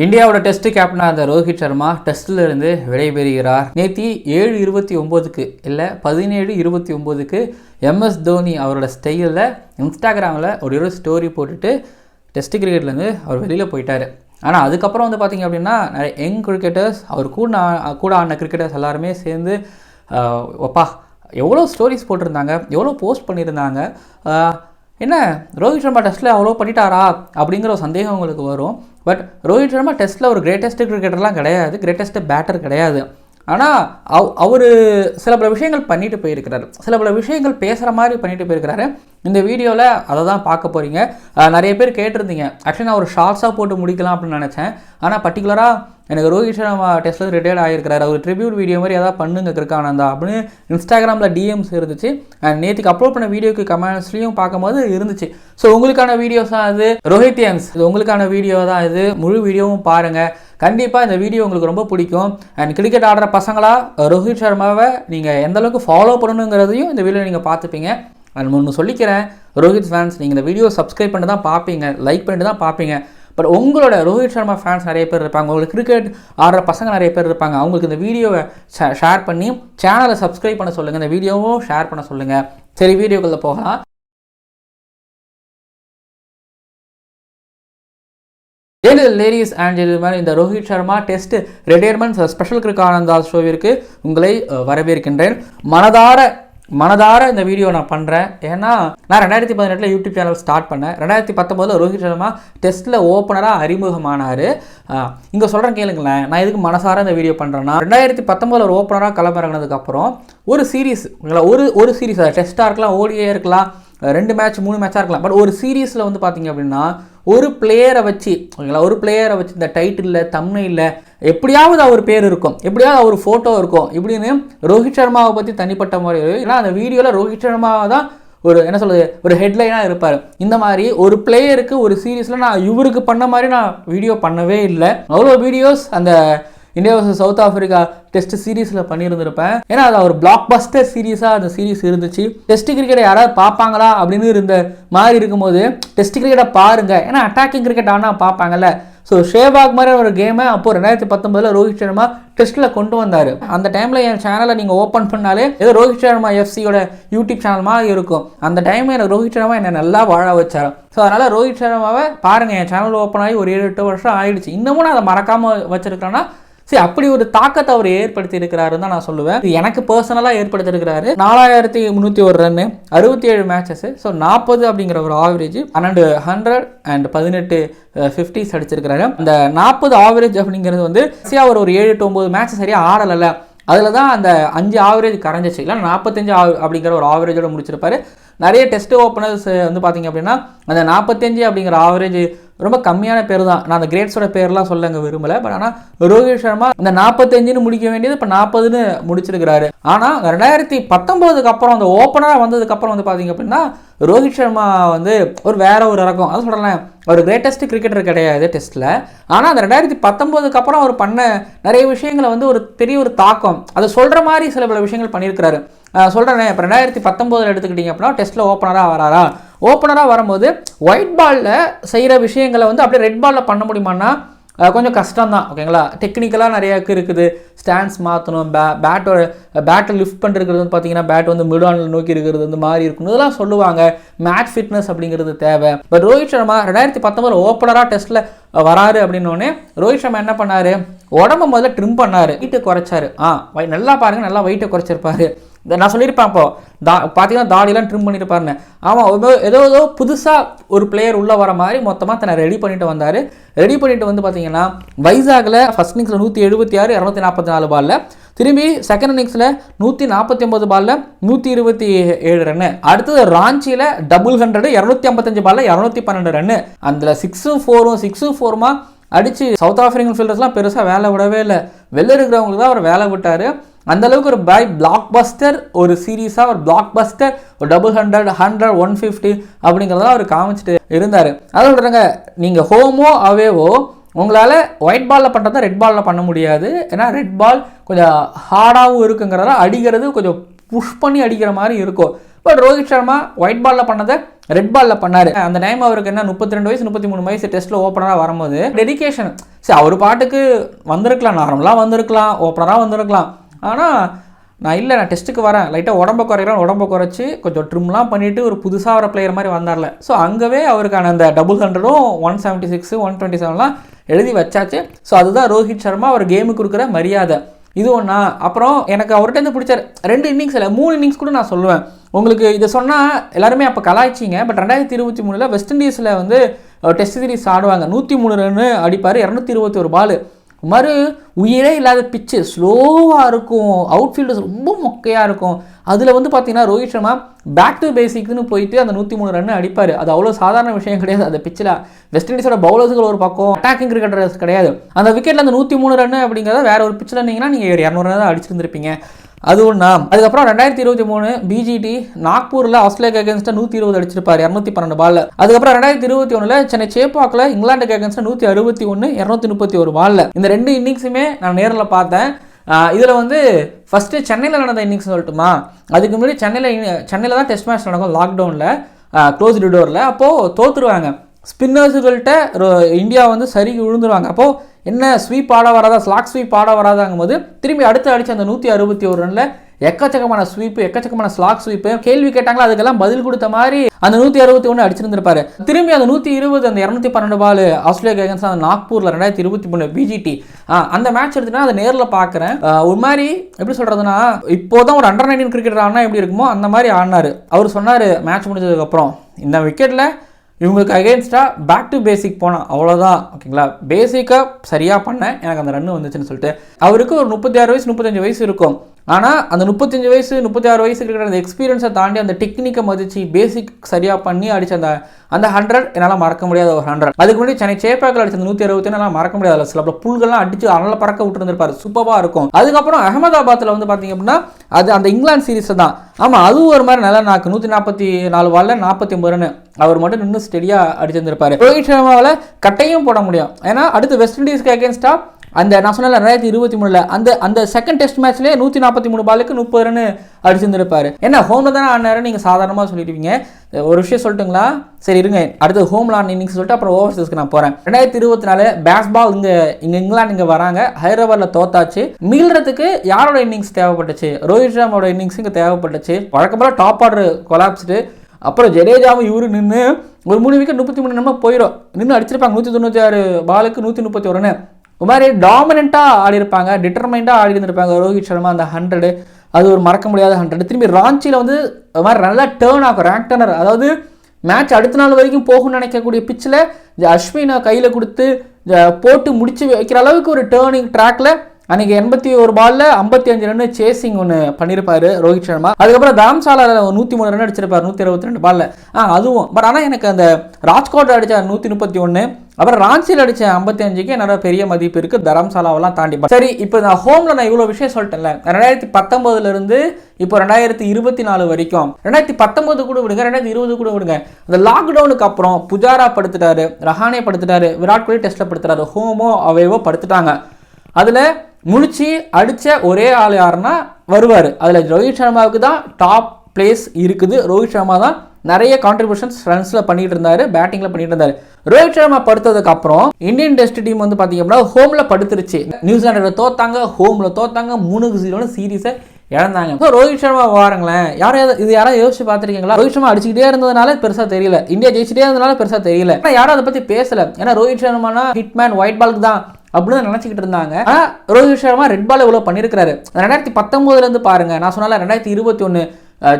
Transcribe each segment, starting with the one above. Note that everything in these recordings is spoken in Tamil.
இந்தியாவோட டெஸ்ட் கேப்டனாக இருந்த ரோஹித் சர்மா டெஸ்ட்லேருந்து விடைபெறுகிறார். நேத்தி ஏழு இருபத்தி ஒம்போதுக்கு இல்லை பதினேழு இருபத்தி ஒம்போதுக்கு எம்எஸ் தோனி அவரோட ஸ்டைலில் இன்ஸ்டாகிராமில் ஒரு இருபது ஸ்டோரி போட்டுட்டு டெஸ்ட் கிரிக்கெட்லேருந்து அவர் வெளியில் போயிட்டார். ஆனால் அதுக்கப்புறம் வந்து பார்த்தீங்க அப்படின்னா நிறைய யங் கிரிக்கெட்டர்ஸ் அவர் கூட ஆ- கூட ஆடின கிரிக்கெட்டர்ஸ் எல்லாருமே சேர்ந்து ஆஹ், அப்பா எவ்வளோ ஸ்டோரிஸ் போட்டிருந்தாங்க எவ்வளோ போஸ்ட் பண்ணியிருந்தாங்க என்ன ரோஹித் சர்மா டெஸ்ட்டில் அவ்வளோ பண்ணிட்டாரா அப்படிங்கிற ஒரு சந்தேகம் உங்களுக்கு வரும். பட் ரோஹித் சர்மா டெஸ்ட்டில் ஒரு கிரேட்டஸ்ட் கிரிக்கெட்டர்லாம் கிடையாது கிரேட்டஸ்ட் பேட்டர் கிடையாது. ஆனால் அவ் அவர் சில பல விஷயங்கள் பண்ணிட்டு போயிருக்கிறாரு. சில பல விஷயங்கள் பேசுகிற மாதிரி பண்ணிட்டு போயிருக்கிறாரு. இந்த வீடியோவில் அதை தான் பார்க்க போகிறீங்க நிறைய பேர் கேட்டிருந்தீங்க. ஆக்சுவலி நான் ஒரு ஷார்ட்ஸாக போட்டு முடிக்கலாம் அப்படின்னு நினச்சேன். ஆனால் பர்டிகுலராக எனக்கு ரோஹித் சர்மா டெஸ்ட்டில் ரிட்டையர்ட் ஆகிருக்கிறார் அவர் ட்ரிபியூட் வீடியோ மாதிரி ஏதாவது பண்ணுங்க கிருக்கானந்தா அப்படின்னு இன்ஸ்டாகிராமில் டிஎம்ஸ் இருந்துச்சு. அண்ட் நேற்றுக்கு அப்லோட் பண்ண வீடியோக்கு கமெண்ட்ஸ்லையும் பார்க்கும்போது இருந்துச்சு. ஸோ உங்களுக்கான வீடியோஸ் தான் இது ரோஹித்தியன்ஸ் இது உங்களுக்கான வீடியோ தான் இது. முழு வீடியோவும் பாருங்கள் கண்டிப்பாக இந்த வீடியோ உங்களுக்கு ரொம்ப பிடிக்கும். அண்ட் கிரிக்கெட் ஆடுற பசங்களாக ரோஹித் சர்மாவை நீங்கள் எந்தளவுக்கு ஃபாலோ பண்ணணுங்கிறதையும் இந்த வீடியோ நீங்கள் பார்த்துப்பீங்க. அண்ட் ஒன்று சொல்லிக்கிறேன். ரோஹித் ஃபேன்ஸ் நீங்கள் இந்த வீடியோ சப்ஸ்கிரைப் பண்ணி தான் பார்ப்பீங்க. லைக் பண்ணிட்டு தான் பார்ப்பீங்க. பட் உங்களோட ரோஹித் சர்மா ஃபேன்ஸ் நிறைய பேர் இருப்பாங்க. உங்களுக்கு கிரிக்கெட் ஆடுற பசங்க நிறைய பேர் இருப்பாங்க. அவங்களுக்கு இந்த வீடியோவை ஷேர் பண்ணி சேனலை சப்ஸ்கிரைப் பண்ண சொல்லுங்கள் இந்த வீடியோவும் ஷேர் பண்ண சொல்லுங்கள் சரி வீடியோக்குள்ளே போகலாம். லேடிஸ் லேடிஸ் அண்ட் ஜென்டில்மேன் இந்த Rohit Sharma test retirement special கிரிக் ஷோவிற்கு உங்களை வரவேற்கின்றேன். மனதார மனதார இந்த வீடியோ நான் பண்ணுறேன் ஏன்னா நான் ரெண்டாயிரத்தி பதினெட்டில் யூடியூப் சேனல் ஸ்டார்ட் பண்ணேன். ரெண்டாயிரத்தி பத்தொம்போதில் ரோஹித் சர்மா டெஸ்ட்டில் ஓப்பனராக அறிமுகமானார். இங்கே சொல்கிறேன் கேளுங்களேன். நான் எதுக்கு மனசார இந்த வீடியோ பண்ணுறேன்னா ரெண்டாயிரத்தி பத்தொம்போதில் ஒரு ஓப்பனராக களமிறங்கினதுக்கப்புறம் ஒரு சீரீஸ் ஒரு ஒரு சீரீஸ் டெஸ்ட்டாக இருக்கலாம் ஓடியே இருக்கலாம் ரெண்டு மேட்ச் மூணு மேட்சாக இருக்கலாம். பட் ஒரு சீரீஸில் வந்து பார்த்தீங்க அப்படின்னா ஒரு பிளேயரை வச்சு ஓகேங்களா? ஒரு பிளேயரை வச்சு இந்த டைட்டிலில் தம்னையில் எப்படியாவது அவர் பேர் இருக்கும். எப்படியாவது அவர் ஃபோட்டோ இருக்கும். இப்படின்னு ரோஹித் சர்மாவை பற்றி தனிப்பட்ட முறை ஏன்னா அந்த வீடியோவில் ரோஹித் சர்மாவை தான் ஒரு என்ன சொல்கிறது ஒரு ஹெட்லைனாக இருப்பார். இந்த மாதிரி ஒரு பிளேயருக்கு ஒரு சீரீஸில் நான் இவருக்கு பண்ண மாதிரி நான் வீடியோ பண்ணவே இல்லை. அவ்வளோ வீடியோஸ் அந்த India versus South Africa test சீரீஸில் பண்ணியிருந்திருப்பேன். ஏன்னா அது ஒரு பிளாக் பஸ்டர் சீரீஸாக அந்த சீரீஸ் இருந்துச்சு. டெஸ்ட் கிரிக்கெட்டை யாராவது பார்ப்பாங்களா? அப்படின்னு இருந்த மாதிரி இருக்கும்போது டெஸ்ட் கிரிக்கெட்டை பாருங்க. ஏன்னா அட்டாக்கிங் கிரிக்கெட் ஆனால் பார்ப்பாங்கல்ல. ஸோ ஷேபாக் மாதிரி ஒரு கேமை அப்போ ரெண்டாயிரத்தி பத்தொம்பதில் ரோஹித் சர்மா டெஸ்ட்டில் கொண்டு வந்தார். அந்த டைமில் என் சேனலை நீங்கள் ஓப்பன் பண்ணாலே ஏதோ ரோஹித் சர்மா எஃப்சியோட யூடியூப் சேனல் மாதிரி இருக்கும். அந்த டைமில் எனக்கு ரோஹித் சர்மா என்னை நல்லா வாழ வச்சார். ஸோ அதனால் ரோஹித் சர்மாவை பாருங்கள் என் சேனல் ஓப்பன் ஆகி ஒரு ஏழு எட்டு வருஷம் ஆயிடுச்சு. இன்னமும் நான் அதை மறக்காமல் வச்சுருக்கேன்னா சரி அப்படி ஒரு தாக்கத்தை அவர் ஏற்படுத்தி இருக்கிறாருன்னு தான் நான் சொல்லுவேன். எனக்கு பர்சனலாக ஏற்படுத்தி இருக்கிறாரு நாலாயிரத்தி முந்நூற்றி ஒரு ரன்னு அறுபத்தி ஏழு மேட்சஸ் ஸோ நாற்பது அப்படிங்கிற ஒரு ஆவரேஜ் பன்னெண்டு ஹண்ட்ரட் அண்ட் பதினெட்டு ஃபிஃப்டிஸ் அடிச்சிருக்கிறாரு. அந்த நாற்பது ஆவரேஜ் அப்படிங்கிறது வந்து சரியா ஒரு ஒரு ஏழு எட்டு ஒம்பது மேட்ச் சரியாக ஆடலைல்ல. அதில் தான் அந்த அஞ்சு ஆவரேஜ் கரைஞ்சிச்சு. இல்லை நாற்பத்தஞ்சு அப்படிங்கிற ஒரு ஆவரேஜோட முடிச்சிருப்பாரு. நிறைய டெஸ்ட் ஓப்பனர்ஸ் வந்து பார்த்தீங்க அப்படின்னா அந்த நாற்பத்தஞ்சு அப்படிங்கிற ஆவரேஜ் ரொம்ப கம்மியான பேர் தான் நான் அந்த கிரேட்ஸோட பேர்லாம் சொல்ல அங்கே விரும்பலை. பட் ஆனால் ரோஹித் சர்மா இந்த நாற்பத்தஞ்சுன்னு முடிக்க வேண்டியது இப்போ நாற்பதுன்னு முடிச்சிருக்கிறாரு. ஆனால் ரெண்டாயிரத்தி பத்தொம்போதுக்கு அப்புறம் அந்த ஓப்பனராக வந்ததுக்கப்புறம் வந்து பார்த்தீங்க அப்படின்னா ரோஹித் சர்மா வந்து ஒரு வேற ஒரு ரகம் அதை சொல்கிறேன் ஒரு கிரேட்டஸ்ட் கிரிக்கெட்டர் கிடையாது டெஸ்ட்டில் ஆனால் அந்த ரெண்டாயிரத்தி பத்தொம்போதுக்கு அப்புறம் அவர் பண்ண நிறைய விஷயங்களை வந்து ஒரு பெரிய ஒரு தாக்கம். அதை சொல்கிற மாதிரி சில பல விஷயங்கள் பண்ணியிருக்கிறாரு. சொல்கிறேன் இப்போ ரெண்டாயிரத்தி பத்தொம்போதில் எடுத்துக்கிட்டிங்க அப்படின்னா டெஸ்ட்டில் ஓப்பனராக வராரா? ஓப்பனராக வரும்போது ஒயிட் பாலில் செய்கிற விஷயங்களை வந்து அப்படியே ரெட் பாலில் பண்ண முடியுமான்னா கொஞ்சம் கஷ்டம் தான் ஓகேங்களா டெக்னிக்கலாக நிறைய இருக்குது. ஸ்டாண்ட்ஸ் மாற்றணும் பே பேட்டோட பேட்டை லிஃப்ட் பண்ணுறது வந்து பார்த்தீங்கன்னா பேட் வந்து மிடானில் நோக்கி இருக்கிறது வந்து மாறி இருக்கணும் இதெல்லாம் சொல்லுவாங்க. மேட்ச் ஃபிட்னஸ் அப்படிங்கிறது தேவை. பட் ரோஹித் சர்மா ரெண்டாயிரத்தி பத்தொம்பது ஓப்பனராக டெஸ்ட்டில் வராரு அப்படின்னோடனே ரோஹித் சர்மா என்ன பண்ணார்? உடம்ப முதல்ல ட்ரிம் பண்ணார். வெயிட்டை குறைச்சாரு. ஆ வை- நல்லா பாருங்கள் நல்லா வெயிட்டை குறைச்சிருப்பாரு. இந்த நான் சொல்லியிருப்பேன் அப்போ தா பார்த்தீங்கன்னா தாடியெல்லாம் ட்ரிம் பண்ணியிருப்பாருன்னு ஆமாம் ஏதோ ஏதோ ஏதோ புதுசாக ஒரு பிளேயர் உள்ளே வர மாதிரி மொத்தமாக தன்னை ரெடி பண்ணிட்டு வந்தார். ரெடி பண்ணிட்டு வந்து பார்த்தீங்கன்னா வைசாகில் ஃபஸ்ட் இன்னிங்ஸில் நூற்றி எழுபத்தி ஆறு இரநூத்தி நாற்பத்தி நாலு பாலில் திரும்பி செகண்ட் இன்னிங்ஸில் நூற்றி நாற்பத்தி ஒம்பது பாலில் நூற்றி இருபத்தி ஏழு ரன்னு அடுத்தது ராஞ்சியில் டபுள் ஹண்ட்ரடு இரநூத்தி ஐம்பத்தஞ்சு பாலில் இரநூத்தி பன்னெண்டு ரன்னு அதில் சிக்ஸும் ஃபோரும் சிக்ஸும் ஃபோருமா அடித்து சவுத் ஆஃப்ரிக்கன் ஃபீல்டர்ஸ்லாம் பெருசாக வேலை விடவே இல்லை. வெளில இருக்கிறவங்களுக்கு தான் அவர் வேலை விட்டார். அந்த அளவுக்கு ஒரு பை பிளாக் பஸ்டர் ஒரு சீரீஸாக ஒரு பிளாக் பஸ்டர் ஒரு double hundred hundred one fifty அப்படிங்கிறதெல்லாம் அவர் காமிச்சிட்டு இருந்தார். அதை சொல்கிறேங்க நீங்கள் ஹோமோ அவேவோ உங்களால் ஒயிட் பாலில் பண்ணுறத ரெட் பாலில் பண்ண முடியாது. ஏன்னா ரெட் பால் கொஞ்சம் ஹார்டாகவும் இருக்குங்கிறதால அடிக்கிறது கொஞ்சம் புஷ் பண்ணி அடிக்கிற மாதிரி இருக்கும். பட் ரோஹித் சர்மா ஒயிட் பாலில் பண்ணதை ரெட் பாலில் பண்ணார். அந்த டைம் அவருக்கு என்ன முப்பத்தி ரெண்டு வயசு முப்பத்தி மூணு வயசு டெஸ்ட்டில் ஓப்பனராக வரும்போது டெடிகேஷன் சரி அவர் பாட்டுக்கு வந்திருக்கலாம் நார்மலாக வந்திருக்கலாம் ஓப்பனராக வந்திருக்கலாம். ஆனால் நான் இல்லை நான் டெஸ்ட்டுக்கு வரேன். லைட்டாக உடம்ப குறைகிறேன் உடம்ப குறைச்சி கொஞ்சம் ட்ரிம்லாம் பண்ணிவிட்டு ஒரு புதுசாக வர பிளேயர் மாதிரி வந்தார்ல. ஸோ அங்கவே அவருக்கான அந்த double ஹண்ட்ரடும் one seventy six one twenty செவன்லாம் எழுதி வச்சாச்சு. ஸோ அதுதான் ரோஹித் சர்மா அவர் கேமுக்கு கொடுக்குற மரியாதை. இது ஒன்றா அப்புறம் எனக்கு அவர்கிட்ட பிடிச்சார். ரெண்டு இன்னிங்ஸ் இல்லை மூணு இன்னிங்ஸ் கூட நான் சொல்லுவேன். உங்களுக்கு இதை சொன்னால் எல்லாருமே அப்போ கலாய்ச்சிங்க. பட் ரெண்டாயிரத்தி இருபத்தி மூணில் வெஸ்ட் இண்டீஸில் வந்து டெஸ்ட் சீரிஸ் ஆடுவாங்க. நூற்றி மூணு ரன்னு அடிப்பார் இரநூத்தி இருபத்தி ஒரு பால் மறு உயிரே இல்லாத பிச்சு ஸ்லோவாக இருக்கும். அவுட்ஃபீல்டு ரொம்ப மொக்கையாக இருக்கும். அதில் வந்து பார்த்தீங்கன்னா ரோஹித் சர்மா பேக் டு பேசிக்னு போயிட்டு அந்த நூற்றி மூணு ரன் அடிப்பார். அது அவ்வளோ சாதாரண விஷயம் கிடையாது அந்த பிச்சில் வெஸ்ட் இண்டீஸோட பவுலர்ஸுகள் ஒரு பக்கம் அட்டாக்கிங் கிரிக்கெட்டர்ஸ் கிடையாது. அந்த விக்கெட்டில் அந்த நூற்றி மூணு ரன் அப்படிங்கிறத வேற ஒரு பிச்சில் இருந்தீங்கன்னா நீங்கள் இரநூறு ரன் தான் அடிச்சிருந்துருப்பீங்க. அது ஒன்றா அதுக்கப்புறம் ரெண்டாயிரத்தி இருபத்தி மூணு பிஜிடி நாக்பூரில் ஆஸ்திரேலியா அகேன்ஸ்டாக நூற்றி இருபது அடிச்சிருப்பார் இரநூத்தி பன்னெண்டு பால்ல அதுக்கப்புறம் ரெண்டாயிரத்தி இருபத்தி ஒன்றில் சென்னை சேப்பாக்கில் இங்கிலாந்துக்கு அகேன்ஸ்டாக நூற்றி அறுபத்தி ஒன்று இரநூத்தி முப்பத்தி ஒரு பால்ல இந்த ரெண்டு இன்னிங்ஸுமே நான் நேரில் பார்த்தேன். இதில் வந்து ஃபஸ்ட்டு சென்னையில் நடந்த இன்னிங்ஸ் சொல்லட்டுமா? அதுக்கு முன்னாடி சென்னையில் சென்னையில் தான் டெஸ்ட் மேட்ச் நடக்கும் லாக்டவுனில் க்ளோஸ் டோரில் அப்போது தோற்றுருவாங்க ஸ்பின்னர்ஸுகள்கிட்ட இந்தியா வந்து சரி விழுந்துருவாங்க. அப்போது என்ன ஸ்வீப் ஆட வராதா? ஸ்லாக் ஸ்வீப் ஆட வராதாங்கும் போது திரும்பி அடுத்து அடிச்ச அந்த நூற்றி அறுபத்தி ஒரு ரனில் எக்கச்சக்கமான ஸ்வீப்பு எக்கச்சக்கமான ஸ்லாக் ஸ்வீப்பு கேள்வி கேட்டாங்களா? அதுக்கெல்லாம் பதில் கொடுத்த மாதிரி அந்த நூற்றி அறுபத்தி ஒன்று அடிச்சிருந்திருப்பாரு. திரும்பி அந்த நூற்றி இருபது அந்த இரநூத்தி பன்னெண்டு பால் ஆஸ்திரேலியா அகேன்ஸ்ட் அந்த நாக்பூரில் ரெண்டாயிரத்தி இருபத்தி மூணு பிஜிடி அந்த மேட்ச் எடுத்துனா அதை நேரில் பார்க்குறேன் ஒரு மாதிரி எப்படி சொல்கிறதுனா இப்போ தான் ஒரு அண்டர் நைன்டீன் கிரிக்கெட் ஆடினா எப்படி இருக்குமோ அந்த மாதிரி ஆடினார். அவர் சொன்னார் மேட்ச் முடிஞ்சதுக்கப்புறம் இந்த விக்கெட்டில் இவங்களுக்கு அகேன்ஸ்டாக பேக் டு பேசிக் போனால் அவ்வளோதான் ஓகேங்களா பேசிக்காக சரியாக பண்ணேன் எனக்கு அந்த ரன் வந்துச்சுன்னு சொல்லிட்டு அவருக்கு ஒரு முப்பத்தி ஆறு வயசு முப்பத்தஞ்சு வயசு இருக்கும். ஆனால் அந்த முப்பத்தஞ்சு வயசு முப்பத்தி ஆறு வயசு இருக்கிற அந்த எக்ஸ்பீரியன்ஸை தாண்டி அந்த டெக்னிக்கை மதித்து பேசிக் சரியாக பண்ணி அடிச்ச அந்த அந்த ஹண்ட்ரட் என்னால் மறக்க முடியாத ஒரு ஹண்ட்ரட் அதுக்கு முன்னாடி சென்னை சேப்பாக்கில் அடிச்ச அந்த நூற்றி அறுபத்தி என்னால் மறக்க முடியாத சில புல்கள்லாம் அடிச்சு அனல பறக்க விட்டுருந்துருப்பாரு. சூப்பராக இருக்கும். அதுக்கப்புறம் அகமதாபாத்தில் வந்து பார்த்தீங்க அப்படின்னா அது அந்த இங்கிலாந்து சீரீஸை தான். ஆமாம் அதுவும் ஒரு மாதிரி நல்லா நாக்கு. நூற்றி நாற்பத்தி நாலு வரல நாற்பத்தி ஒம்பது ரன் அவர் மட்டும் நின்று ஸ்டெடியாக அடிச்சிருந்திருப்பாரு. ரோஹித் சர்மாவில் கட்டையும் போட முடியும். ஏன்னா அடுத்து வெஸ்ட் இண்டீஸ்க்கு அகேன்ஸ்டாக அந்த நான் சொன்ன ரெண்டாயிரத்தி இருபத்தி மூணுல அந்த அந்த செகண்ட் டெஸ்ட் மேட்ச்லேயே நூற்றி நாற்பத்தி மூணு பாலுக்கு முப்பது ரன் அடிச்சிருந்திருப்பாரு. என்ன ஹோமில் தானே ஆனாரு நீங்கள் சாதாரணமாக சொல்லிடுவீங்க. ஒரு விஷயம் சொல்லட்டுங்களா? சரி இருங்க. அடுத்து ஹோம் ஆன் இன்னிங்ஸ் சொல்லிட்டு அப்புறம் ஓவர்சீஸ்க்கு நான் போகிறேன் ரெண்டாயிரத்தி இருபத்தி நாலு பேஸ்பால் இங்கே இங்கே இங்கிலாந்து இங்கே வராங்க. ஹைதராபாத்தில் தோத்தாச்சு. மீளறதுக்கு யாரோட இன்னிங்ஸ் தேவைப்பட்டுச்சு? ரோஹித் சர்மாவோட இன்னிங்ஸ் இங்கே தேவைப்பட்டுச்சு. வழக்கம்போல டாப் ஆர்டர் கொலாப்ஸ்டு அப்புறம் ஜடேஜாவும் இவரு நின்று ஒரு மூணு விக்கெட் முப்பத்தி மூணு நம்ம போயிடும் நின்று அடிச்சிருப்பாங்க. நூற்றி தொண்ணூற்றி ஆறு பாலுக்கு நூற்றி முப்பத்தி ஒரு ஒரு மாதிரி டாமினண்ட்டாக ஆடி இருப்பாங்க டிட்டர்மைண்டாக ஆடி இருந்திருப்பாங்க ரோஹித் சர்மா அந்த ஹண்ட்ரடு அது ஒரு மறக்க முடியாத ஹண்ட்ரட் திரும்பி ராஞ்சியில் வந்து ஒரு மாதிரி நல்லா டேர்ன் ஆகும் ரேங்க் டர்னர் அதாவது மேட்ச் அடுத்த நாள் வரைக்கும் போகும்னு நினைக்கக்கூடிய பிச்சில் அஸ்வினை கையில் கொடுத்து போட்டு முடிச்சு வைக்கிற அளவுக்கு ஒரு டேர்னிங் ட்ராக்ல அன்னைக்கு எண்பத்தி ஒரு பால்ல ஐம்பத்தி அஞ்சு ரன் சேசிங் ஒன்று பண்ணியிருப்பாரு ரோஹித் சர்மா. அதுக்கப்புறம் தாம்சாலாவில் நூற்றி மூணு ரன் அடிச்சிருப்பார் நூற்றி இருபத்தி ரெண்டு பால்ல ஆ அதுவும். பட் ஆனால் எனக்கு அந்த ராஜ்கோட் அடித்த நூற்றி முப்பத்தி ஒன்று அப்புறம் ராஞ்சியில் அடித்த ஐம்பத்தி அஞ்சுக்கு என்னோட பெரிய மதிப்பு இருக்குது தரம்சாலாவெல்லாம் தாண்டி. சரி இப்போ நான் ஹோமில் நான் இவ்வளோ விஷயம் சொல்லிட்டேன்ல. ரெண்டாயிரத்தி பத்தொம்போதுலேருந்து இப்போ ரெண்டாயிரத்தி இருபத்தி நாலு வரைக்கும். ரெண்டாயிரத்தி பத்தொம்போது கூட விடுங்க ரெண்டாயிரத்தி இருபது கூட விடுங்க. அந்த லாக்டவுனுக்கு அப்புறம் புஜாரா படுத்துட்டாரு ரஹானே படுத்துட்டாரு விராட் கோலி டெஸ்ட்டில் படுத்துட்டாரு ஹோமோ அவைவோ படுத்துட்டாங்க. அதில் முழிச்சு அடித்த ஒரே ஆள் யாருன்னா வருவார். அதில் ரோஹித் சர்மாவுக்கு தான் டாப் பிளேஸ் இருக்குது. ரோஹித் சர்மா தான் நிறைய கான்ட்ரிபியூஷன்ஸ் ரன்ஸில் பண்ணிட்டு இருந்தாரு பேட்டிங்கில் பண்ணிட்டு இருந்தாரு. ரோஹித் சர்மா படுத்ததுக்கு அப்புறம் இந்தியன் டெஸ்ட் டீம் வந்து பார்த்தீங்க அப்படின்னா ஹோமில் படுத்துருச்சு. நியூசிலாண்டில் தோத்தாங்க ஹோமில் தோத்தாங்க மூணுக்கு ஜீரோன்னு சீரீஸை இழந்தாங்க. இப்போ ரோஹித் சர்மா வாருங்களேன். யாரும் இது யாராவது யோசிச்சு பார்த்துருக்கீங்களா? ரோஹித் சர்மா அடிச்சுக்கிட்டே இருந்ததுனால பெருசாக தெரியல. இந்தியா ஜெயிச்சிட்டே இருந்ததுனால பெருசாக தெரியல. ஆனால் யாரும் அதை பற்றி பேசல. ஏன்னா ரோஹித் சர்மானா ஹிட்மேன் ஒயிட் பாலுக்கு தான் அப்படின்னு நினச்சிக்கிட்டு இருந்தாங்க. ஆனால் ரோஹித் சர்மா ரெட் பால் இவ்வளோ பண்ணியிருக்காரு ரெண்டாயிரத்தி பத்தொம்போதுலேருந்து பாருங்கள் நான் சொன்னால ரெண்டாயிரத்தி இருபத்தி ஒன்று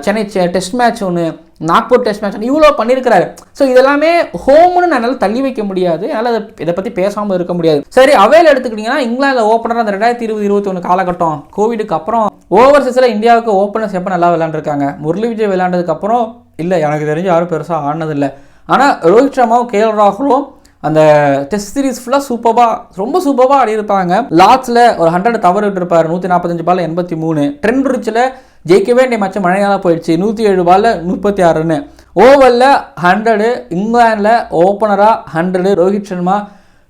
சென்னை டெஸ்ட் மேட்ச் ஒன்று நாக்பூர் டெஸ்ட் மேட்ச் இவ்வளோ பண்ணியிருக்கிறாரு ஸோ இதெல்லாமே ஹோம்னு என்னால் தள்ளி வைக்க முடியாது. என்னால் அதை இதை பற்றி பேசாமல் இருக்க முடியாது. சரி அவையில் எடுத்துக்கிட்டிங்கன்னா இங்கிலாந்தில் ஓப்பனர் அந்த ரெண்டாயிரத்தி இருபது இருபத்தி ஒன்று காலகட்டம். கோவிடுக்கு அப்புறம் ஓவர்சீஸில் இந்தியாவுக்கு ஓப்பனர்ஸ் எப்போ நல்லா விளாண்டுருக்காங்க முரளி விஜய் விளாண்டதுக்கப்புறம் இல்லை எனக்கு தெரிஞ்சு யாரும் பெருசாக ஆனதில்லை ஆனால் ரோஹித் சர்மாவும் கே எல் ராகுலும் அந்த டெஸ்ட் சீரிஸ் ஃபுல்லாக சூப்பராக ரொம்ப சூப்பராக ஆடியிருப்பாங்க. லாஸ்ட்டில் ஒரு ஹண்ட்ரட் தவறு விட்டுருப்பார். நூற்றி நாற்பத்தஞ்சு பால் எண்பத்தி மூணு. ட்ரெண்ட் ரிச்சில் ஜெயிக்கவே வேண்டிய மச்சம் மழையால் போயிடுச்சு. நூற்றி ஏழு பாலில் முப்பத்தி ஆறு ரன்னு ஓவரில் ஹண்ட்ரடு இங்கிலாண்டில் ஓப்பனராக ஹண்ட்ரடு ரோஹித் சர்மா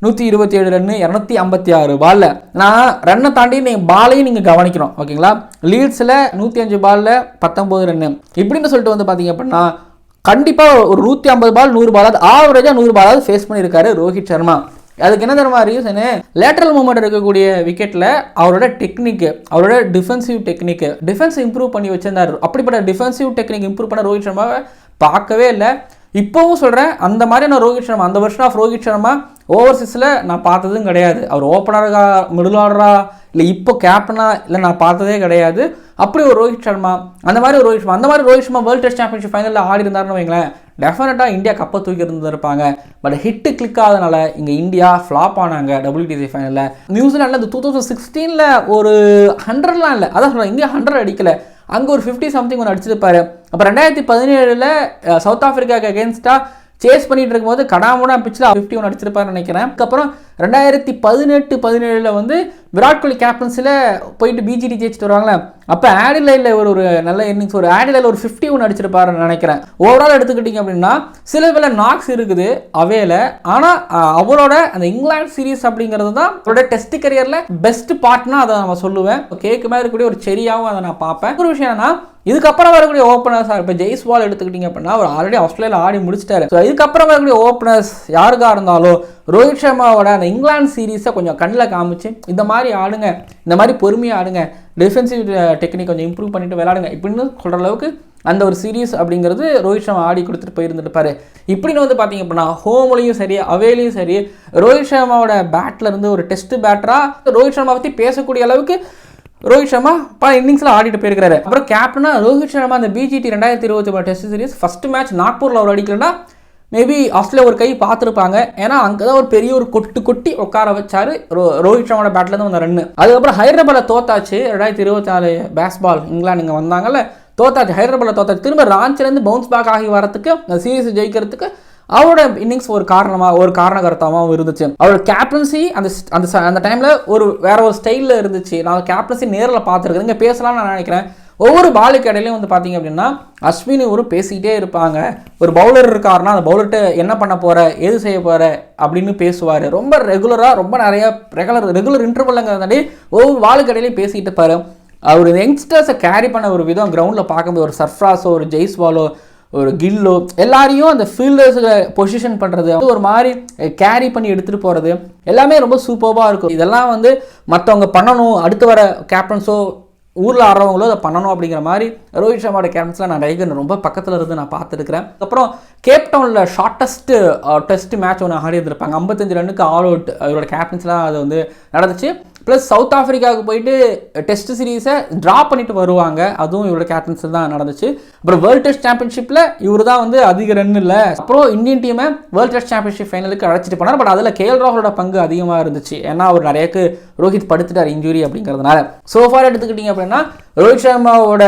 நூற்றி இருபத்தி ஏழு ரன்னு இரநூத்தி ஐம்பத்தி ஆறு பாலில் நான் ரன்னை தாண்டி நீங்கள் பாலையும் நீங்கள் கவனிக்கணும் ஓகேங்களா லீட்ஸில் நூற்றி அஞ்சு பாலில் பத்தொம்போது ரன்னு இப்படின்னு சொல்லிட்டு வந்து பார்த்தீங்க அப்படின்னா கண்டிப்பாக ஒரு நூற்றி ஐம்பது பால் நூறு பாலாவது ஆவரேஜாக நூறு பாலாவது ஃபேஸ் பண்ணியிருக்காரு ரோஹித் சர்மா. அதுக்கு என்ன தெரியுமா ரீசனு லேட்டரல் மூமெண்ட் இருக்கக்கூடிய விக்கெட்டில் அவரோட டெக்னிக்கு அவரோட டிஃபென்சிவ் டெக்னிக்கு டிஃபென்ஸ் இம்ப்ரூவ் பண்ணி வச்சிருந்தார். அப்படிப்பட்ட டிஃபென்சிவ் டெக்னிக் இம்ப்ரூவ் பண்ண ரோஹித் சர்மாவை பார்க்கவே இல்லை. இப்போவும் சொல்கிறேன் அந்த மாதிரி நான் ரோஹித் சர்மா அந்த வருஷம் ஆஃப் ரோஹித் சர்மா ஓவர்சீஸில் நான் பார்த்ததும் கிடையாது. அவர் ஓப்பனராக மிடில் ஆர்டராக இல்லை இப்போ கேப்டனா இல்லை நான் பார்த்ததே கிடையாது. அப்படி ஒரு ரோஹித் சர்மா அந்த மாதிரி ஒரு ரோஹித் சர்மா அந்த மாதிரி Rohit Sharma world test championship ஃபைனலில் ஆடி இருந்தாருன்னு வைங்களேன் டெஃபினட்டாக இந்தியா கப்பை தூக்கி இருந்திருப்பாங்க பட் ஹிட்டு கிளிக் ஆகாதனால இங்கே இந்தியா ஃப்ளாப் ஆனாங்க டபிள்யூடிசி ஃபைனலில் நியூசிலாண்டில் இந்த டூ தௌசண்ட் சிக்ஸ்டீனில் ஒரு ஹண்ட்ரட்லாம் இல்லை. அதான் சொல்கிறேன் இந்தியா ஹண்ட்ரட் அடிக்கலை. அங்கே ஒரு ஃபிஃப்டி சம்திங் ஒன்று அடிச்சிருப்பாரு. அப்போ ரெண்டாயிரத்தி பதினேழில் சவுத் ஆஃப்ரிக்காவுக்கு அகேன்ஸ்டாக சேஸ் பண்ணிட்டு இருக்கும்போது கடாமுடா பிச்சில் ஃபிஃப்டி ஒன் அடிச்சிருப்பாருன்னு நினைக்கிறேன். அதுக்கப்புறம் ரெண்டாயிரத்தி பதினெட்டு பதினேழில் வந்து விராட் கோலி கேப்டன்ஸில் போயிட்டு பிஜிடி ஜெயிச்சுட்டு வருவாங்களே. அப்போ ஆடிலைல ஒரு ஒரு நல்ல இன்னிங்ஸ் ஒரு ஆடிலையில் ஒரு ஃபிஃப்டி ஒன் அடிச்சிருப்பாருன்னு நினைக்கிறேன். ஓவரால் எடுத்துக்கிட்டிங்க அப்படின்னா சில வேலை நாக்ஸ் இருக்குது அவையில். ஆனால் அவரோட அந்த இங்கிலாந்து சீரீஸ் அப்படிங்கிறது தான் அவரோட டெஸ்ட் கரியரில் பெஸ்ட் பார்ட்னா அதை நம்ம சொல்லுவேன். கேக்கு மாதிரி இருக்கக்கூடிய ஒரு செரியாகவும் அதை நான் பார்ப்பேன். ஒரு விஷயம் என்னன்னா இதுக்கப்புறம் வரக்கூடிய ஓப்பனர்ஸ் இப்போ ஜெய்ஸ்வால் எடுத்துக்கிட்டிங்க அப்படின்னா அவர் ஆல்ரெடி ஆஸ்திரேலியாவில் ஆடி முடிச்சிட்டாரு. ஸோ இதுக்கப்புறம் வரக்கூடிய ஓப்பனர்ஸ் யாருக்காக இருந்தாலும் ரோஹித் சர்மாவோட அந்த இங்கிலாந்து சீரீஸை கொஞ்சம் கண்ணில் காமிச்சு இந்த மாதிரி ஆடுங்க இந்த மாதிரி பொறுமையாக ஆடுங்க டிஃபென்சிவ் டெக்னிக் கொஞ்சம் இம்ப்ரூவ் பண்ணிட்டு விளையாடுங்க. இப்படின்னு சொல்கிற அளவுக்கு அந்த ஒரு சீரீஸ் அப்படிங்கிறது ரோஹித் சர்மா ஆடி கொடுத்துட்டு போயிருந்துருப்பாரு. இப்படின்னு வந்து பார்த்தீங்க அப்படின்னா ஹோம்லையும் சரி அவேலையும் சரி ரோஹித் சர்மாவோட பேட்லேருந்து ஒரு டெஸ்ட் பேட்டராக ரோஹித் சர்மா பற்றி பேசக்கூடிய அளவுக்கு ரோஹித் சர்மா பல இன்னிங்ஸில் ஆடிட்டு போயிருக்காரு அப்புறம் கேப்டனா ரோஹித் சர்மா அந்த பிஜிடி ரெண்டாயிரத்தி இருபத்தி மூணு டெஸ்ட் சீரிஸ் ஃபஸ்ட் மேட்ச் நாக்பூரில் அவர் அடிக்கலன்னா மேபி ஆஸ்திரேலியா ஒரு கை பார்த்துருப்பாங்க. ஏன்னா அங்கே தான் ஒரு பெரிய ஒரு கொட்டு கொட்டி உட்கார வச்சாரு ரோ ரோஹித் சர்மாவோட பேட்லேருந்து வந்த ரன்னு. அதுக்கப்புறம் ஹைதராபாத்தில் தோத்தாச்சு. ரெண்டாயிரத்தி இருபத்தி நாலு பேஸ்பால் இங்கிலாந்து இங்கே வந்தாங்கல்ல. தோத்தாச்சு. ஹைதராபாத்தில் தோத்தாச்சு. திரும்ப ராஞ்சிலேருந்து பவுன்ஸ் பேக் ஆகி வரதுக்கு அந்த சீரீஸ் ஜெயிக்கிறதுக்கு அவரோட இன்னிங்ஸ் ஒரு காரணமாக ஒரு காரணகர்த்தாவும் இருந்துச்சு. அவரோட கேப்டன்சி அந்த அந்த ச- அந்த டைமில் ஒரு வேற ஒரு ஸ்டைலில் இருந்துச்சு. நான் கேப்டன்சி நேரில் பார்த்துருக்கேன். இங்கே பேசலாம்னு நான் நினைக்கிறேன். ஒவ்வொரு பாலுக்கு இடையிலையும் வந்து பார்த்தீங்க அப்படின்னா அஸ்வினி ஒரு பேசிக்கிட்டே இருப்பாங்க. ஒரு பவுலர் இருக்காருன்னா அந்த பவுலர்கிட்ட என்ன பண்ண போகிற எது செய்ய போகிற அப்படின்னு பேசுவார். ரொம்ப ரெகுலராக ரொம்ப நிறைய ரெகுலர் ரெகுலர் இன்டர்வல்லுங்கிறதாண்டி ஒவ்வொரு பாலுக்கு இடையிலையும் பேசிக்கிட்டு பாரு அவர் யங்ஸ்டர்ஸை கேரி பண்ண ஒரு விதம் கிரவுண்டில் பார்க்கும்போது ஒரு சர்ஃப்ராஸோ ஒரு ஜெய்ஸ்வாலோ ஒரு கில்லோ எல்லாரையும் அந்த ஃபீல்டர்ஸில் பொசிஷன் பண்ணுறது வந்து ஒரு மாதிரி கேரி பண்ணி எடுத்துகிட்டு போகிறது எல்லாமே ரொம்ப சூப்பராக இருக்கும். இதெல்லாம் வந்து மற்றவங்க பண்ணணும் அடுத்து வர கேப்டன்ஸோ ஊரில் ஆடுறவங்களோ அதை பண்ணணும் அப்படிங்கிற மாதிரி ரோஹித் சர்மாவோட கேப்டன்ஸ்லாம் நான் ரைகன் ரொம்ப பக்கத்தில் இருந்து நான் பார்த்துருக்கிறேன். அப்புறம் கேப் டவுனில் டெஸ்ட் மேட்ச் uh, ஒன்று ஆடி இருந்திருப்பாங்க ஐம்பத்தஞ்சு ரன்னுக்கு ஆல் அவுட் அவரோட கேப்டன்ஸ்லாம் அது வந்து நடந்துச்சு. ப்ளஸ் சவுத் ஆஃப்ரிக்காவுக்கு போயிட்டு டெஸ்ட் சீரீஸை ட்ரா பண்ணிட்டு வருவாங்க. அதுவும் இவரோட கேப்டன்ஸ் தான் நடந்துச்சு. அப்புறம் வேர்ல்டு டெஸ்ட் சாம்பியன்ஷிப்பில் இவர் தான் வந்து அதிக ரன் இல்லை. அப்புறம் இந்தியன் டீமை வேர்ல்டு டெஸ்ட் சாம்பியன்ஷிப் ஃபைனலுக்கு அழைச்சிட்டு போனார். பட் அதில் கேஎல் ராகுலோட பங்கு அதிகமாக இருந்துச்சு. ஏன்னா அவர் நிறையக்கு ரோஹித் படுத்துட்டார் இன்ஜுரி அப்படிங்கிறதுனால. சோஃபார் எடுத்துக்கிட்டிங்க அப்படின்னா ரோஹித் சர்மாவோட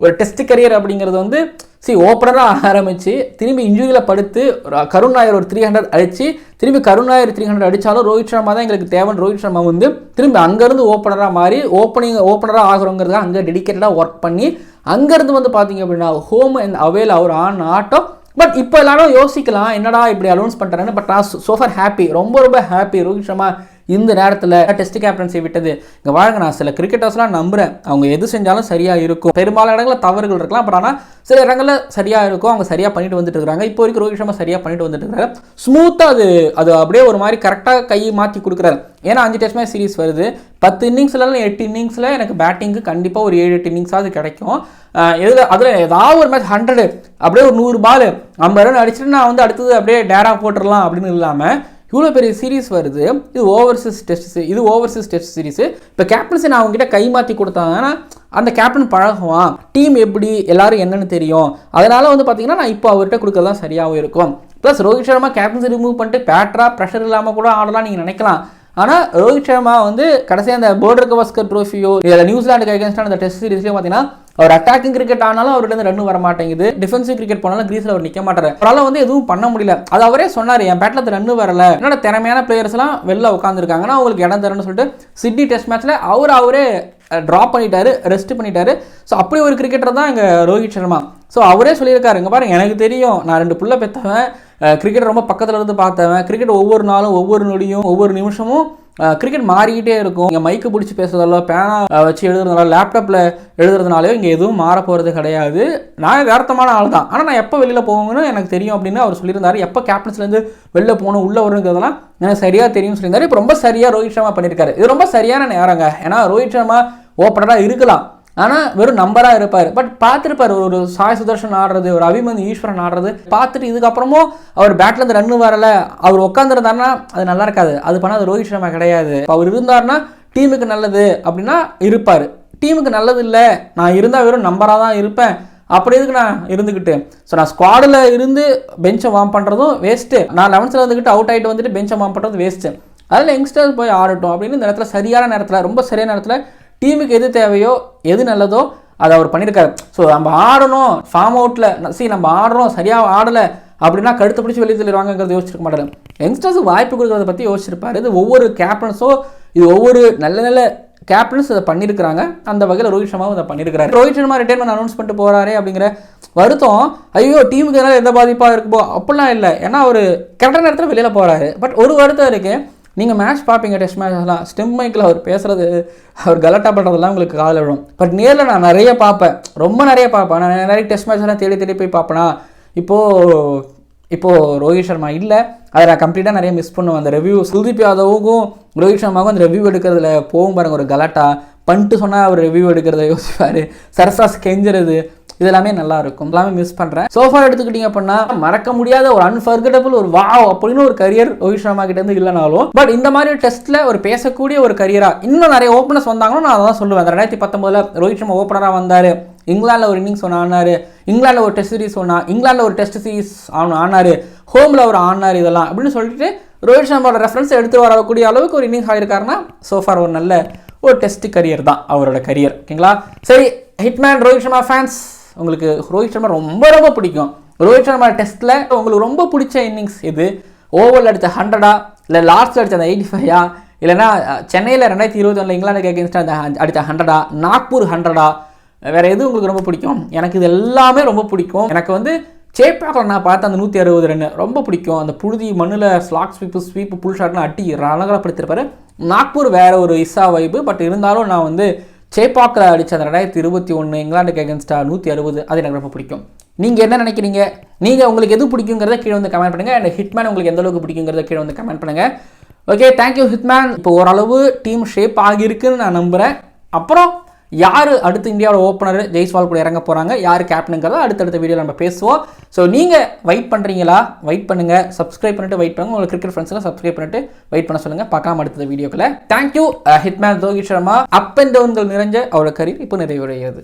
ஒரு டெஸ்ட் கரியர் அப்படிங்கிறது வந்து சரி ஓப்பனராக ஆரம்பித்து திரும்பி இன்ஜுரியில் படுத்து ஒரு கருண் நாயர் ஒரு த்ரீ ஹண்ட்ரட் அடித்து திரும்பி கருண் நாயர் த்ரீ ஹண்ட்ரட் அடித்தாலும் ரோஹித் சர்மா தான் எங்களுக்கு தேவன் ரோஹித் சர்மா வந்து திரும்பி அங்கேருந்து ஓப்பனராக மாறி ஓப்பனிங் ஓப்பனராக ஆகிறோங்கிறதுக்காக அங்கே டெடிக்கேட்டடாக ஒர்க் பண்ணி அங்கேருந்து வந்து பார்த்தீங்க அப்படின்னா ஹோம் அண்ட் அவேல் அவர் ஆன் ஆட்டம். பட் இப்போ எல்லாரும் யோசிக்கலாம் என்னடா இப்படி அலௌன்ஸ் பண்ணுறாங்க பட் நான் சோஃபர் ஹாப்பி ரொம்ப ரொம்ப ஹாப்பி ரோஹித் சர்மா இந்த நேரத்தில் டெஸ்ட் கேப்டன்சி விட்டது. இங்கே வாழுங்க நான் சில கிரிக்கெட்டர்ஸ்லாம் நம்புறேன். அவங்க எது செஞ்சாலும் சரியாக இருக்கும். பெரும்பாலான இடங்களில் தவறுகள் இருக்கலாம். பட் ஆனால் சில இடங்களில் சரியாக இருக்கும். அவங்க சரியாக பண்ணிட்டு வந்துட்டு இருக்காங்க. இப்போ வரைக்கும் ரோஹித் சர்மா சரியாக பண்ணிட்டு வந்துட்டு இருக்காரு. ஸ்மூத்தாக அது அது அப்படியே ஒரு மாதிரி கரெக்டாக கையை மாற்றி கொடுக்குறாரு. ஏன்னா அஞ்சு டெஸ்ட் மேட்ச் சீரிஸ் வருது. பத்து இன்னிங்ஸ்லாம் எட்டு இன்னிங்ஸில் எனக்கு பேட்டிங்க்கு கண்டிப்பாக ஒரு ஏழு எட்டு இன்னிங்ஸாவது கிடைக்கும். எதில் அதில் ஏதாவது ஒரு மேட்ச் ஹண்ட்ரடு அப்படியே ஒரு நூறு பால் ஐம்பது ரன் அடிச்சுட்டு நான் வந்து அடுத்தது அப்படியே டேரா போட்டுடலாம் அப்படின்னு இல்லாமல் இவ்வளோ பெரிய சீரிஸ் வருது. இது ஓவர்சீஸ் டெஸ்ட் இது ஓவர்சீஸ் டெஸ்ட் சீரீஸு இப்போ கேப்டன்சி நான் அவங்ககிட்ட கை மாற்றி கொடுத்தாங்கன்னா அந்த கேப்டன் பழகுவான். டீம் எப்படி எல்லாரும் என்னன்னு தெரியும். அதனால வந்து பார்த்தீங்கன்னா நான் இப்போ அவர்கிட்ட கொடுக்கறது தான் சரியாகவும் இருக்கும். Plus Rohit Sharma captaincy remove பண்ணிட்டு பேட்டரா ப்ரெஷர் இல்லாமல் கூட ஆடலாம் நீங்கள் நினைக்கலாம். ஆனால் ரோஹித் சர்மா வந்து கடைசியாக அந்த போர்டர் கவஸ்கர் ட்ரோஃபியோ இல்லை நியூசிலாண்டுக்கு அகேன்ஸ்டான அந்த டெஸ்ட் சீரிஸ்லேயும் பார்த்தீங்கன்னா அவர் அட்டாக்கிங் கிரிக்கெட் ஆனாலும் அவர்கிட்ட இருந்து ரன் வர மாட்டேங்குது. டிஃபென்சிவ் கிரிக்கெட் போனாலும் கிரீஸில் அவர் நிற்க மாட்டார். அவரால் வந்து எதுவும் பண்ண முடியல. அது அவரே சொன்னார் என் பேட்டில் ரன் வரல. என்னோட திறமையான பிளேயர்ஸ் எல்லாம் வெளில உட்காந்துருக்காங்கன்னா அவங்களுக்கு இடம் தரேன்னு சொல்லிட்டு சிட்னி டெஸ்ட் மேட்ச்சில் அவர் அவரே ட்ராப் பண்ணிட்டாரு ரெஸ்ட் பண்ணிட்டாரு. ஸோ அப்படி ஒரு கிரிக்கெட்டர் தான் இங்கே ரோஹித் சர்மா. ஸோ அவரே சொல்லியிருக்காரு இங்கே பாருங்க எனக்கு தெரியும். நான் ரெண்டு புள்ள பெற்றவன் கிரிக்கெட் ரொம்ப பக்கத்தில் இருந்து பார்த்தவன். கிரிக்கெட் ஒவ்வொரு நாளும் ஒவ்வொரு நொடியும் ஒவ்வொரு நிமிஷமும் கிரிக்கெட் மாறிக்கிட்டே இருக்கும். இங்கே மைக்கு பிடிச்சி பேசுறதாலோ பேனா வச்சு எழுதுறதுனால லேப்டாப்பில் எழுதுறதுனாலயோ இங்கே எதுவும் மாற போகிறது கிடையாது. நான் வேர்த்தமான ஆள் தான். ஆனால் நான் எப்போ வெளியில் போகணும்னு எனக்கு தெரியும் அப்படின்னு அவர் சொல்லியிருந்தாரு. எப்போ கேப்டன்ஸ்லேருந்து வெளில போகணும் உள்ளே வருங்கிறதெல்லாம் எனக்கு சரியாக தெரியும்னு சொல்லியிருந்தாரு. இப்போ ரொம்ப சரியாக ரோஹித் சர்மா பண்ணியிருக்காரு. இது ரொம்ப சரியான நேரங்க. ஏன்னா ரோஹித் சர்மா ஓப்பனராக இருக்கலாம். ஆனால் வெறும் நம்பராக இருப்பார். பட் பார்த்துருப்பார் ஒரு சாய் சுதர்ஷன் ஆடுறது ஒரு அபிமன் ஈஸ்வரன் ஆடுறது. பார்த்துட்டு இதுக்கப்புறமும் அவர் பேட்லேருந்து ரன்னு வரலை. அவர் உட்காந்துருந்தாருன்னா அது நல்லா இருக்காது. அது பண்ணால் அது ரோஹித் சர்மா கிடையாது. அவர் இருந்தாருன்னா டீமுக்கு நல்லது அப்படின்னா இருப்பார். டீமுக்கு நல்லது இல்லை. நான் இருந்தால் வெறும் நம்பராக தான் இருப்பேன். அப்படி எதுக்கு நான் இருந்துக்கிட்டு ஸோ நான் ஸ்குவாடில் இருந்து பெஞ்சை வார்ம் பண்ணுறதும் வேஸ்ட்டு நான் லெவன்த்தில் இருந்துக்கிட்டு அவுட் ஆகிட்டு வந்துட்டு பெஞ்சை வார்ம் பண்ணுறது வேஸ்ட்டு அதில் யங்ஸ்டர்ஸ் போய் ஆடட்டும் அப்படின்னு இந்த நேரத்தில் சரியான நேரத்தில் ரொம்ப சரியான நேரத்தில் டீமுக்கு எது தேவையோ எது நல்லதோ அதை அவர் பண்ணியிருக்காரு ஸோ நம்ம ஆடணும் ஃபார்ம் அவுட்டில் சி நம்ம ஆடுறோம் சரியாக ஆடலை அப்படின்னா கழுத்து பிடிச்சி வெளியே தள்ளிடுவாங்கிறத யோசிச்சிருக்க மாட்டாரு. யங்ஸ்டர்ஸுக்கு வாய்ப்பு கொடுக்கறத பற்றி யோசிச்சிருப்பாரு. இது ஒவ்வொரு கேப்டன்ஸோ இது ஒவ்வொரு நல்ல நல்ல கேப்டன்ஸ் அதை பண்ணியிருக்கிறாங்க அந்த வகையில் ரோஹித் சர்மாவும் அதை பண்ணியிருக்காரு ரோஹித் சர்மா ரிட்டைர்மெண்ட் அனௌன்ஸ் பண்ணிட்டு போகிறாரே அப்படிங்கிற வருத்தம் ஐயோ டீமுக்கு எதனால எந்த பாதிப்பாக இருக்குமோ அப்படிலாம் இல்லை. ஏன்னா அவர் கரெக்டான நேரத்தில் வெளியில் போகிறாரு பட் ஒரு வருத்தம் இருக்குது நீங்கள் மேட்ச் பார்ப்பீங்க டெஸ்ட் மேட்ச்லாம் ஸ்டெம் மைக்கில் அவர் பேசுறது அவர் கலட்டா பண்ணுறதெல்லாம் உங்களுக்கு காதில் விடும் பட் நேரில் நான் நிறைய பார்ப்பேன். ரொம்ப நிறைய பார்ப்பேன். நான் நிறைய டெஸ்ட் மேட்ச்லாம் தேடி தேடி போய் பார்ப்பேனா? இப்போது இப்போது ரோஹித் சர்மா இல்லை. அதை நான் கம்ப்ளீட்டாக நிறைய மிஸ் பண்ணுவேன். அந்த ரிவ்யூ குல்தீப் யாதவுக்கும் ரோஹித் சர்மாவுக்கும் அந்த ரிவ்யூ எடுக்கிறதுல போகும் பாருங்க ஒரு கலாட்டா. பண்ணிட்டு சொன்னால் அவர் ரிவ்யூ எடுக்கிறத யோசிப்பார். சரசாஸ் கெஞ்சுறது இது எல்லாமே நல்லா இருக்கும் எல்லாமே மிஸ் பண்ணுறேன் சோஃபா எடுத்துக்கிட்டீங்க அப்படின்னா மறக்க முடியாத ஒரு அன்ஃபர்கட்டபிள் ஒரு வாவ் அப்படின்னு ஒரு கரியர் ரோஹித் சர்மா கிட்ட இருந்து இல்லைனாலும் பட் இந்த மாதிரி டெஸ்ட்ல ஒரு பேசக்கூடிய ஒரு கரியரா இன்னும் நிறைய ஓப்பனர்ஸ் வந்தாங்கன்னா நான் அதான் சொல்லுவேன். ரெண்டாயிரத்தி பத்தொன்பதுல ரோஹித் சர்மா ஓப்பனராக வந்தாரு. இங்கிலாந்தில் ஒரு இன்னிங்ஸ் ஒன்று ஆனாரு. இங்கிலாந்தில் ஒரு டெஸ்ட் சீரிஸ் ஒன்றா இங்கிலாந்தில் ஒரு டெஸ்ட் சீரிஸ் ஆன ஆனாரு. ஹோமில் ஒரு ஆனார் இதெல்லாம் அப்படின்னு சொல்லிட்டு ரோஹித் சர்மாவோட ரெஃபரன்ஸ் எடுத்து வரக்கூடிய அளவுக்கு ஒரு இன்னிங்ஸ் ஆயிருக்காருன்னா சோஃபார் ஒரு நல்ல ஒரு டெஸ்ட் கரியர் தான் அவரோட கரியர் ஓகேங்களா? சரி ஹிட்மேன் ரோஹித் சர்மா ஃபேன்ஸ் உங்களுக்கு ரோஹித் சர்மா ரொம்ப ரொம்ப பிடிக்கும். ரோஹித் சர்மா டெஸ்ட்டில் உங்களுக்கு ரொம்ப பிடிச்ச இன்னிங்ஸ் இது ஓவரில் அடித்த ஹண்ட்ரடா இல்லை லாஸ்ட்டில் அடித்த அந்த எயிட்டி ஃபைவா இல்லைனா சென்னையில் ரெண்டாயிரத்தி இருபத்தொன்னில் இங்கிலாந்துக்கு அகேன்ஸ்டாக அந்த அடித்த ஹண்ட்ரடா நாக்பூர் ஹண்ட்ரடா வேறு எது உங்களுக்கு ரொம்ப பிடிக்கும்? எனக்கு இது எல்லாமே ரொம்ப பிடிக்கும். எனக்கு வந்து சேப்பாக்கில் நான் பார்த்த அந்த நூற்றி அறுபது ரன் ரொம்ப பிடிக்கும். அந்த புழுதி மண்ணில் ஸ்லாக் ஸ்வீப்பு ஸ்வீப்பு புல் ஷாட்லாம் அட்டி அழகப்படுத்திருப்பாரு நாக்பூர் வேறு ஒரு இசா வைப்பு பட் இருந்தாலும் நான் வந்து சேப்பாக்கில் அடித்த அந்த ரெண்டாயிரத்தி இருபத்தி ஒன்று இங்கிலாந்துக்கு கெகன்ஸ்டா நூற்றி அறுபது. அது எனக்கு ரொம்ப பிடிக்கும். நீங்கள் என்ன நினைக்கிறீங்க? நீங்கள் உங்களுக்கு எது பிடிக்குங்கிறத கீழே வந்து கமெண்ட் பண்ணுங்கள் அண்ட் ஹிட்மேன் உங்களுக்கு எந்த அளவுக்கு பிடிக்குங்கிறத கீழே வந்து கமெண்ட் பண்ணுங்கள் ஓகே தேங்க்யூ ஹிட்மேன் இப்போ ஓரளவு டீம் ஷேப் ஆகியிருக்குன்னு நான் நம்புகிறேன் அப்புறம் யார் அடுத்து இந்தியாவோட ஓப்பனர் ஜெய்ஸ்வால் கூட இறங்க போகிறாங்க யார் கேப்டனுங்கிறத அடுத்தடுத்த வீடியோவில் நம்ம பேசுவோம். ஸோ நீங்கள் வெயிட் பண்ணுறீங்களா வெயிட் பண்ணுங்கள் சப்ஸ்கிரைப் பண்ணிட்டு வெயிட் பண்ணுங்கள் உங்களுக்கு கிரிக்கெட் ஃப்ரெண்ட்ஸ்லாம் சப்ஸ்கிரைப் பண்ணிட்டு வெயிட் பண்ண சொல்லுங்கள் பார்க்காம அடுத்த வீடியோக்களை thank you hitman Rohit Sharma. Up and டவுன்கள் நிறைஞ்ச அவரோட கரியர் இப்போ நிறைவடைகிறது